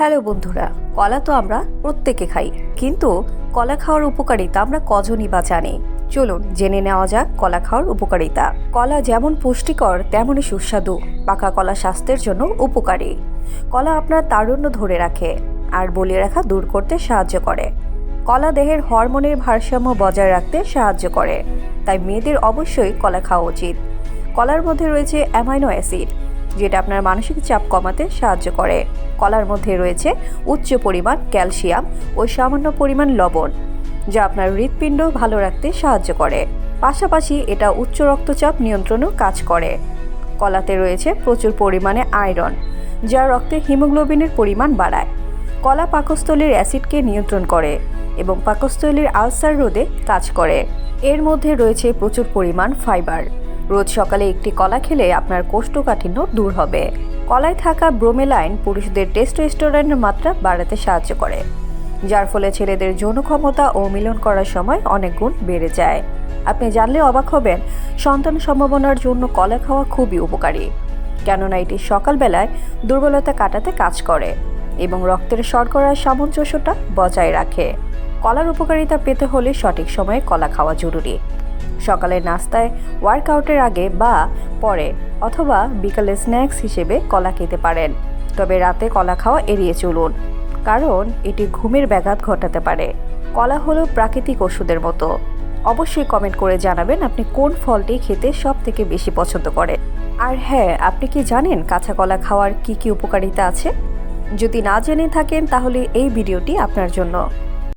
Hello বন্ধুরা, কলা তো আমরা প্রত্যেকে খাই, কিন্তু কলা খাওয়ার উপকারিতা আমরা কজনই বা জানি। চলুন জেনে নেওয়া যাক কলা খাওয়ার উপকারিতা। কলা যেমন পুষ্টিকর তেমনই সুস্বাদু, পাকা কলা স্বাস্থ্যের জন্য উপকারী। কলা আপনার তারুণ্য ধরে রাখে আর বলিয়ে রাখা দূর করতে সাহায্য করে। কলা দেহের হরমোনের ভারসাম্য বজায় রাখতে সাহায্য করে, তাই মেয়েদের অবশ্যই কলা খাওয়া উচিত। কলার মধ্যে রয়েছে অ্যামাইনো অ্যাসিড যেটা আপনার মানসিক চাপ কমাতে সাহায্য করে। কলার মধ্যে রয়েছে উচ্চ পরিমাণ ক্যালসিয়াম ও সামান্য পরিমাণ লবণ, যা আপনার হৃৎপিণ্ড ভালো রাখতে সাহায্য করে। পাশাপাশি এটা উচ্চ রক্তচাপ নিয়ন্ত্রণেও কাজ করে। কলাতে রয়েছে প্রচুর পরিমাণে আয়রন, যা রক্তে হিমোগ্লোবিনের পরিমাণ বাড়ায়। কলা পাকস্থলীর অ্যাসিডকে নিয়ন্ত্রণ করে এবং পাকস্থলীর আলসার রোধে কাজ করে। এর মধ্যে রয়েছে প্রচুর পরিমাণ ফাইবার। রোজ সকালে একটি কলা খেলে আপনার কোষ্ঠকাঠিন্য দূর হবে। কলায় থাকা ব্রোমেলাইন পুরুষদের টেস্টোস্টেরনের মাত্রা বাড়াতে সাহায্য করে, যার ফলে ছেলেদের যৌন ক্ষমতা ও মিলন করার সময় অনেক গুণ বেড়ে যায়। আপনি জানলে অবাক হবেন, সন্তান সম্ভাবনার জন্য কলা খাওয়া খুবই উপকারী, কেননা এটি সকালবেলায় দুর্বলতা কাটাতে কাজ করে এবং রক্তের শর্করার সামঞ্জস্যটা বজায় রাখে। কলার উপকারিতা পেতে হলে সঠিক সময়ে কলা খাওয়া জরুরি। সকালের নাস্তায় ওয়ার্কআউটের আগে বা পরে অথবা বিকালে স্ন্যাক্স হিসেবে কলা খেতে পারেন। তবে রাতে কলা খাওয়া এড়িয়ে চলুন, কারণ এটি ঘুমের ব্যাঘাত ঘটাতে পারে। কলা হলো প্রাকৃতিক ওষুধের মতো। অবশ্যই কমেন্ট করে জানাবেন আপনি কোন ফলটি খেতে সব থেকে বেশি পছন্দ করেন। আর হ্যাঁ আপনি কি জানেন কাঁচা কলা খাওয়ার কি কি উপকারিতা আছে? যদি না জেনে থাকেন তাহলে এই ভিডিওটি আপনার জন্য।